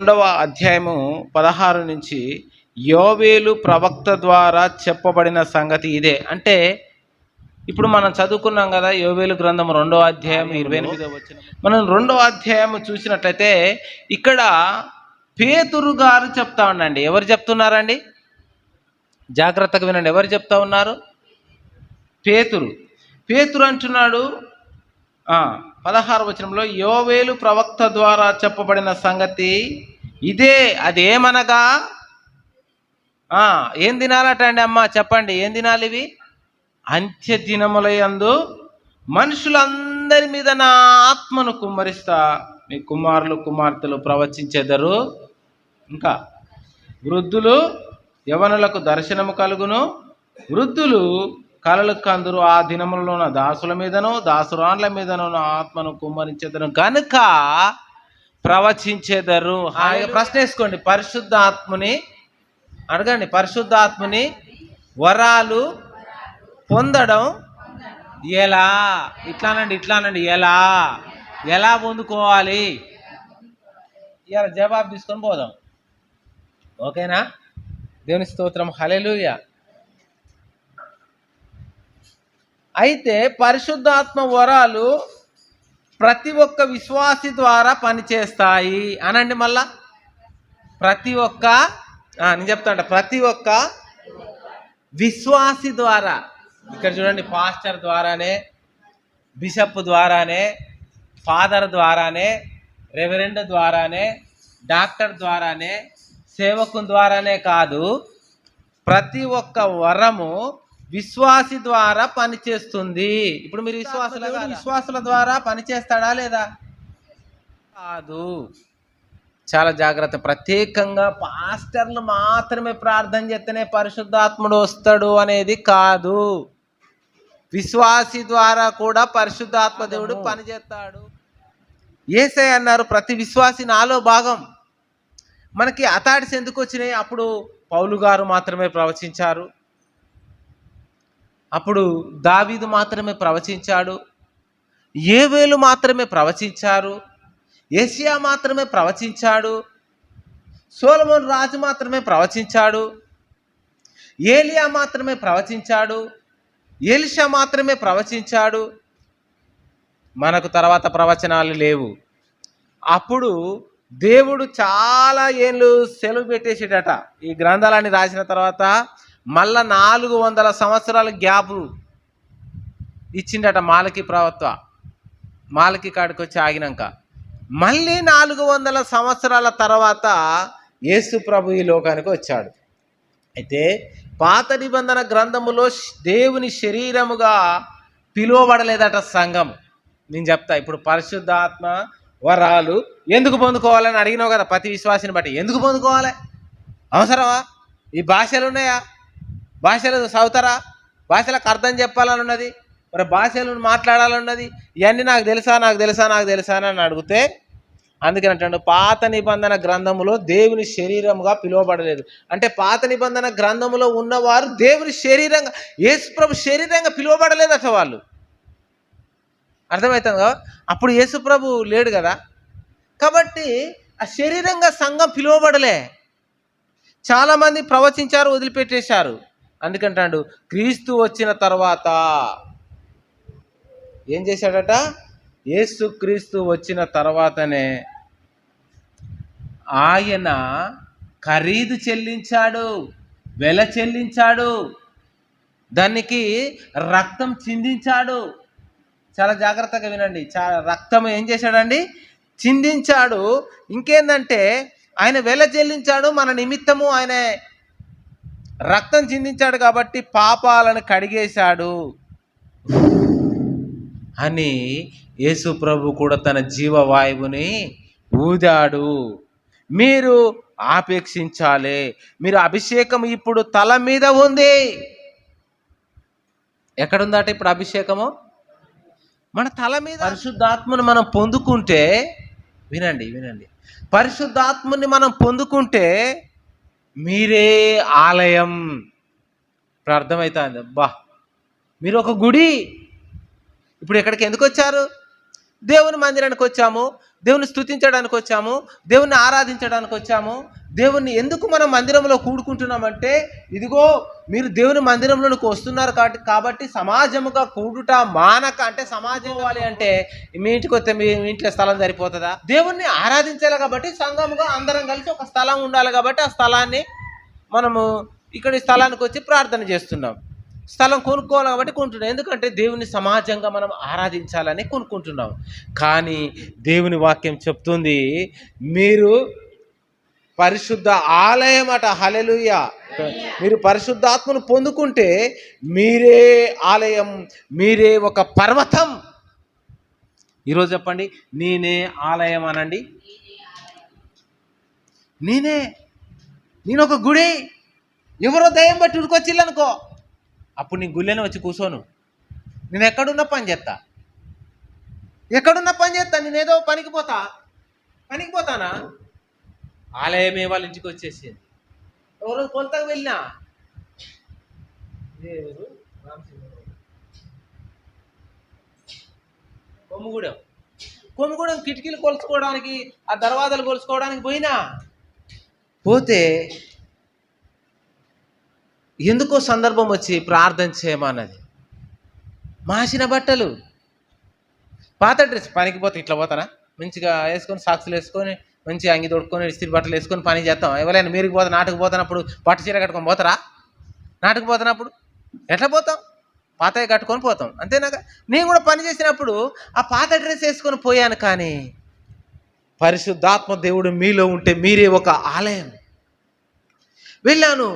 రెండవ అధ్యాయము పదహారు నుంచి యోవేలు ప్రవక్త ద్వారా చెప్పబడిన సంగతి ఇదే. అంటే ఇప్పుడు మనం చదువుకున్నాం కదా యోవేలు గ్రంథం రెండో అధ్యాయం ఇరవై ఎనిమిదో వచ్చిన మనం రెండో అధ్యాయం చూసినట్లయితే ఇక్కడ పేతురు గారు చెప్తా ఉండండి. ఎవరు చెప్తున్నారండి? జాగ్రత్తగా వినండి. ఎవరు చెప్తా ఉన్నారు? పేతురు. పేతురు అంటున్నాడు పదహారు వచనంలో యోవేలు ప్రవక్త ద్వారా చెప్పబడిన సంగతి ఇదే అదేమనగా? ఏం తినాలటండి అమ్మ? చెప్పండి ఏం తినాలి ఇవి? అంత్య దినములయందు మనుషులందరి మీద నా ఆత్మను కుమ్మరిస్తా. మీ కుమారులు కుమార్తెలు ప్రవచించెదరు. ఇంకా వృద్ధులు యవనులకు దర్శనము కలుగును. వృద్ధులు కలలకు కందురు ఆ దినములలో దాసుల మీదను దాసురాన్ల మీదను ఆత్మను కుమ్మరించేదను కనుక ప్రవచించేదరు. హాయిగా ప్రశ్న వేసుకోండి పరిశుద్ధ ఆత్మని అడగండి. పరిశుద్ధ ఆత్మని వరాలు పొందడం ఎలా? ఇట్లానండి ఇట్లానండి. ఎలా? ఎలా పొందుకోవాలి? ఇలా జవాబు తీసుకొని పోదాం. ఓకేనా? దేవుని స్తోత్రం. హలెలుయ అయితే పరిశుద్ధాత్మ వరాలు ప్రతి ఒక్క విశ్వాసి ద్వారా పనిచేస్తాయి అనండి మళ్ళా. ప్రతి ఒక్క నేను చెప్తాంట ప్రతి ఒక్క విశ్వాసి ద్వారా ఇక్కడ చూడండి పాస్టర్ ద్వారానే బిషప్ ద్వారానే ఫాదర్ ద్వారానే రెవరెండ్ ద్వారానే డాక్టర్ ద్వారానే సేవకు ద్వారానే కాదు ప్రతి ఒక్క వరము విశ్వాసి ద్వారా పనిచేస్తుంది ఇప్పుడు మీరు విశ్వాసుల విశ్వాసుల ద్వారా పనిచేస్తాడా లేదా? కాదు. చాలా జాగ్రత్త. ప్రత్యేకంగా పాస్టర్లు మాత్రమే ప్రార్థన చేస్తేనే పరిశుద్ధాత్ముడు వస్తాడు అనేది కాదు. విశ్వాసి ద్వారా కూడా పరిశుద్ధాత్మ దేవుడు పనిచేస్తాడు ఏసై అన్నారు ప్రతి విశ్వాసి నాలో భాగం. మనకి అథారిటీస్ ఎందుకు వచ్చినాయి? అప్పుడు పౌలు గారు మాత్రమే ప్రవచించారు. అప్పుడు దావీదు మాత్రమే ప్రవచించాడు ఏవేలు మాత్రమే ప్రవచించారు ఏసియా మాత్రమే ప్రవచించాడు సోలమోన్ రాజు మాత్రమే ప్రవచించాడు ఏలియా మాత్రమే ప్రవచించాడు ఎలిషా మాత్రమే ప్రవచించాడు. మనకు తర్వాత ప్రవచనాలు లేవు. అప్పుడు దేవుడు చాలా ఏళ్ళు సెలవు పెట్టేసేటట ఈ గ్రంథాలన్నీ రాసిన తర్వాత మళ్ళా నాలుగు వందల సంవత్సరాల గ్యాప్ ఇచ్చిండట మాలకి ప్రభుత్వ. మాలకి కాడికి వచ్చి ఆగినాక. మళ్ళీ నాలుగు వందల సంవత్సరాల తర్వాత యేసు ప్రభు ఈ లోకానికి వచ్చాడు. అయితే పాత నిబంధన గ్రంథములో దేవుని శరీరముగా పిలువబడలేదట సంఘం. నేను చెప్తా ఇప్పుడు పరిశుద్ధాత్మ వరాలు ఎందుకు పొందుకోవాలని అడిగినావు కదా ప్రతి విశ్వాసిని బట్టి. ఎందుకు పొందుకోవాలి? అవసరమా? ఈ భాషలు ఉన్నాయా? భాషలు చదువుతారా? భాషలకు అర్థం చెప్పాలని ఉన్నది మరి భాషలు మాట్లాడాలన్నది ఇవన్నీ నాకు తెలుసా నాకు తెలుసా నాకు తెలుసా అని అడిగితే అందుకని అంటాడు పాత నిబంధన గ్రంథములో దేవుని శరీరముగా పిలువబడలేదు. అంటే పాత నిబంధన గ్రంథములో ఉన్నవారు దేవుని శరీరంగా యేసుప్రభు శరీరంగా పిలువబడలేదట వాళ్ళు. అర్థమవుతుంది కదా? అప్పుడు యేసుప్రభు లేడు కదా? కాబట్టి ఆ శరీరంగా సంఘం పిలువబడలే. చాలామంది ప్రవచించారు వదిలిపెట్టేశారు. అందుకంటాడు క్రీస్తు వచ్చిన తర్వాత ఏం చేశాడట? యేసు క్రీస్తు వచ్చిన తర్వాతనే ఆయన ఖరీదు చెల్లించాడు వెల చెల్లించాడు దానికి రక్తం చిందించాడు. చాలా జాగ్రత్తగా వినండి. చాలా రక్తం ఏం చేశాడండి? చిందించాడు. ఇంకేందంటే ఆయన వెల చెల్లించాడు మన నిమిత్తము ఆయన రక్తం చిందించాడు కాబట్టి పాపాలను కడిగేశాడు అని యేసు ప్రభు కూడా తన జీవవాయువుని ఊదాడు. మీరు ఆపేక్షించాలి. మీరు అభిషేకం ఇప్పుడు తల మీద ఉంది. ఎక్కడుందట ఇప్పుడు అభిషేకము? మన తల మీద. పరిశుద్ధాత్మను మనం పొందుకుంటే వినండి వినండి. పరిశుద్ధాత్మని మనం పొందుకుంటే మీరే ఆలయం. ఇప్పుడు అర్థమవుతుంది అబ్బా మీరు ఒక గుడి. ఇప్పుడు ఇక్కడికి ఎందుకు వచ్చారు దేవుని మందిరానికి వచ్చాము దేవుని స్థుతించడానికి వచ్చాము దేవుని ఆరాధించడానికి వచ్చాము. దేవుణ్ణి ఎందుకు మనం మందిరంలో కూడుకుంటున్నామంటే ఇదిగో మీరు దేవుని మందిరంలోకి వస్తున్నారు కాబట్టి కాబట్టి సమాజముగా కూడుట మానక అంటే సమాజం ఇవ్వాలి అంటే మీ ఇంటికి వస్తే మీ ఇంట్లో స్థలం సరిపోతుందా? దేవుణ్ణి ఆరాధించాలి కాబట్టి సంఘముగా అందరం కలిసి ఒక స్థలం ఉండాలి కాబట్టి ఆ స్థలాన్ని మనము ఇక్కడ ఈ స్థలానికి వచ్చి ప్రార్థన చేస్తున్నాం. స్థలం కొనుక్కోవాలి కాబట్టి కొంటున్నాం. ఎందుకంటే దేవుని సమాజంగా మనం ఆరాధించాలని కొనుక్కుంటున్నాం. కానీ దేవుని వాక్యం చెప్తుంది మీరు పరిశుద్ధ ఆలయం అట హలెలుయ మీరు పరిశుద్ధాత్మను పొందుకుంటే మీరే ఆలయం మీరే ఒక పర్వతం. ఈరోజు చెప్పండి నేనే ఆలయం అనండి. నేనే నేను ఒక గుడి. ఎవరో దయ్యం బట్టి ఉరికొచ్చిల్లనుకో అప్పుడు నీ గుళ్ళెనే వచ్చి కూర్చోను. నేను ఎక్కడున్న పని చేస్తా. ఎక్కడున్న పని చేస్తా నేనేదో పనికి పోతా. పనికి పోతానా? ఆలయమే వాళ్ళ ఇంటికి వచ్చేసింది? ఎవరో కొలతకు వెళ్ళినా. కొమ్ముగూడెం. కొమ్ముగూడెం కిటికీలు కొలుచుకోవడానికి ఆ దర్వాజాలు కొలుచుకోవడానికి పోయినా? పోతే ఎందుకో సందర్భం వచ్చి ప్రార్థన చేయమన్నది మాసిన బట్టలు. పాత డ్రెస్ పనికి పోతే ఇట్లా పోతానా? మంచిగా వేసుకొని సాక్సులు వేసుకొని మంచిగా అంగి తొడుక్కొని ఇస్త్రీ బట్టలు వేసుకొని పని చేస్తాం. ఎవరైనా మీరు పోతే నాటుకు పోతున్నప్పుడు పట్టు చీర కట్టుకొని పోతారా? నాటుకు పోతున్నప్పుడు? ఎట్లా పోతాం? పాతవి కట్టుకొని పోతాం. అంతేనాక నేను కూడా పని చేసినప్పుడు ఆ పాత డ్రెస్ వేసుకొని పోయాను కానీ పరిశుద్ధాత్మ దేవుడు మీలో ఉంటే మీరే ఒక ఆలయం. వెళ్ళాను.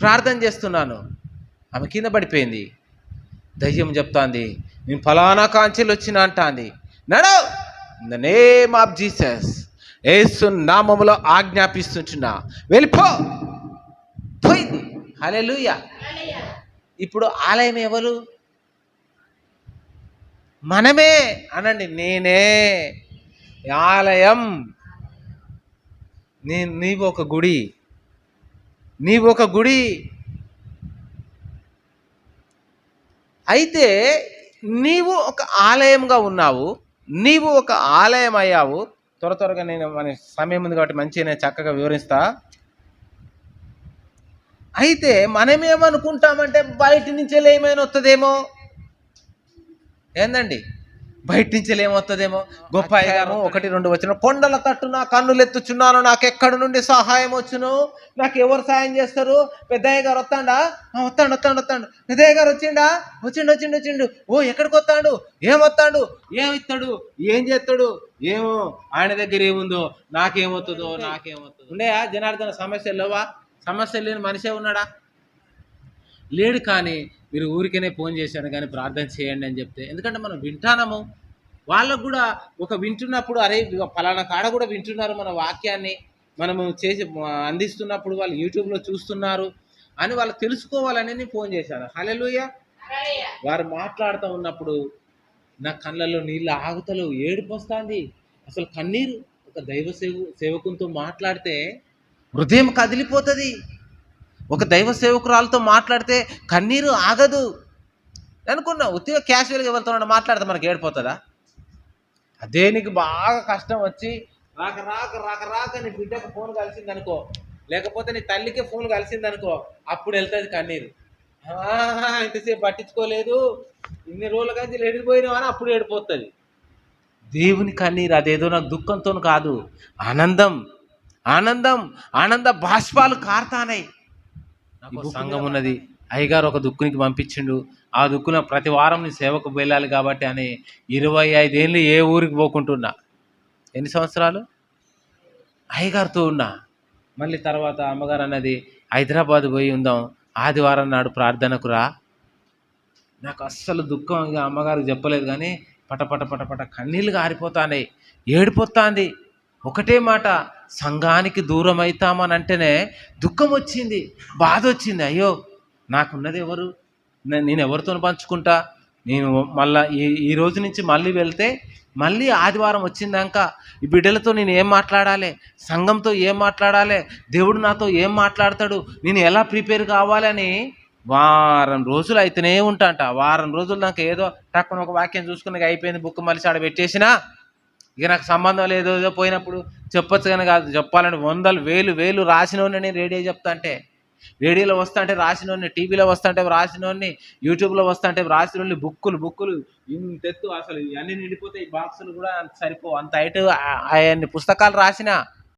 ప్రార్థన చేస్తున్నాను. ఆమె కింద పడిపోయింది. దయ్యం చెప్తాంది. నేను ఫలానా కాంచెలు వచ్చిన అంటాంది. నడో in the name of Jesus Yesu నామములో ఆజ్ఞాపిస్తుంటున్నా. వెళ్ళిపో. పోయింది లూయ ఇప్పుడు ఆలయం ఎవరు? మనమే అనండి. నేనే. ఆలయం నీ నీవు ఒక గుడి. నీవు ఒక గుడి. అయితే నీవు ఒక ఆలయంగా ఉన్నావు. నీవు ఒక ఆలయం అయ్యావు త్వర త్వరగా నేను మన సమయం ఉంది కాబట్టి మంచిగా నేను చక్కగా వివరిస్తా. అయితే మనమేమనుకుంటామంటే బయట నుంచి ఏమైనా వస్తుందేమో ఏందండి? బయట నుంచి ఏమొస్తుందేమో గొప్ప అయ్యాను ఒకటి రెండు వచ్చిన కొండల తట్టు నా కన్నులు ఎత్తుచున్నాను నాకు ఎక్కడి నుండి సహాయం వచ్చును? నాకు ఎవరు సహాయం చేస్తారు? పెద్దయ్య గారు వస్తాడా? "ఆ, వస్తాడు వస్తాడు వస్తాడు. పెద్దయ్య గారు వచ్చిండా? వచ్చిండు వచ్చిండు వచ్చిండు. ఓ ఎక్కడికి వస్తాడు ఏం వస్తాడు ఏం ఇస్తాడు ఏం చేస్తాడు ఏమో ఆయన దగ్గర ఏముందో నాకేమవుతుందో నాకేమవుతుందో ఉండే జనార్దన సమస్యలు లేవా? సమస్య లేని మనిషే ఉన్నాడా? లేడు కానీ మీరు ఊరికనే ఫోన్ చేశాను కానీ ప్రార్థన చేయండి అని చెప్తే ఎందుకంటే మనం వింటానము. వాళ్ళకు కూడా ఒక వింటున్నప్పుడు అరే ఫలానా కాడ కూడా వింటున్నారు మన వాక్యాన్ని. మనము చేసి అందిస్తున్నప్పుడు వాళ్ళు యూట్యూబ్లో చూస్తున్నారు అని వాళ్ళు తెలుసుకోవాలని నేను ఫోన్ చేశాను హలెలుయ వారు మాట్లాడుతూ ఉన్నప్పుడు నా కళ్ళల్లో నీళ్ళు ఆగుతలు ఏడుపు వస్తుంది. అసలు కన్నీరు ఒక దైవ సేవ సేవకునితో మాట్లాడితే హృదయం కదిలిపోతుంది. ఒక దైవ సేవకురాలతో మాట్లాడితే కన్నీరు ఆగదు. అనుకున్నా ఉత్తిగా క్యాషువల్గా వెళ్తున్నాడు మాట్లాడితే మనకి ఏడిపోతుందా? అదే నీకు బాగా కష్టం వచ్చి రాక రాక రాక రాక నీ బిడ్డకు ఫోన్ కలిసింది అనుకో లేకపోతే నీ తల్లికి ఫోన్ కలిసింది అనుకో అప్పుడు వెళ్తుంది కన్నీరు. ఇంతసేపు పట్టించుకోలేదు. ఇన్ని రోజుల కానీ ఎడిగిపోయినావు అని అప్పుడు ఏడిపోతుంది. దేవుని కన్నీరు అదేదో నాకు దుఃఖంతో కాదు ఆనందం ఆనందం ఆనంద బాష్పాలు కారుతానాయి సంఘం ఉన్నది. అయ్యగారు ఒక దుక్కునికి పంపించిండు. ఆ దుక్కున ప్రతి వారం నీ సేవకు వెళ్ళాలి కాబట్టి అని ఇరవై ఐదేళ్ళు ఏ ఊరికి పోకుంటున్నా. ఎన్ని సంవత్సరాలు? అయ్యగారితో ఉన్నా. మళ్ళీ తర్వాత అమ్మగారు అన్నది హైదరాబాద్ పోయి ఉందాం. ఆదివారం నాడు ప్రార్థనకు రా. నాకు అస్సలు దుఃఖం ఇక అమ్మగారికి చెప్పలేదు కానీ పట పట పట పట కన్నీళ్ళు గారిపోతాయి ఏడిపోతాంది. ఒకటే మాట సంఘానికి దూరం అవుతామని అంటేనే దుఃఖం వచ్చింది బాధ వచ్చింది అయ్యో నాకున్నది ఎవరు నేను ఎవరితో పంచుకుంటా? నేను మళ్ళా ఈ ఈ రోజు నుంచి మళ్ళీ వెళ్తే మళ్ళీ ఆదివారం వచ్చిందాక ఈ బిడ్డలతో నేను ఏం మాట్లాడాలి? సంఘంతో ఏం మాట్లాడాలి? దేవుడు నాతో ఏం మాట్లాడతాడు? నేను ఎలా ప్రిపేర్ కావాలని వారం రోజులు అయితేనే ఉంటాంట. వారం రోజులు నాకు ఏదో టక్కున ఒక వాక్యం చూసుకుని అయిపోయింది బుక్ మలిసి ఆడ పెట్టేసినా ఇక నాకు సంబంధం లేదు ఏదో పోయినప్పుడు చెప్పొచ్చు కానీ కాదు. చెప్పాలని వందలు వేలు వేలు రాసినోడిని నేను రేడియో చెప్తా అంటే రేడియోలో వస్తా అంటే రాసినోడిని టీవీలో వస్తా అంటే రాసినోడిని యూట్యూబ్లో వస్తా అంటే రాసినోడిని బుక్కులు బుక్కులు ఇంతెత్తు అసలు ఇవన్నీ నిండిపోతాయి బాక్సులు కూడా సరిపో అంత హైట్ ఆయన్ని పుస్తకాలు రాసినా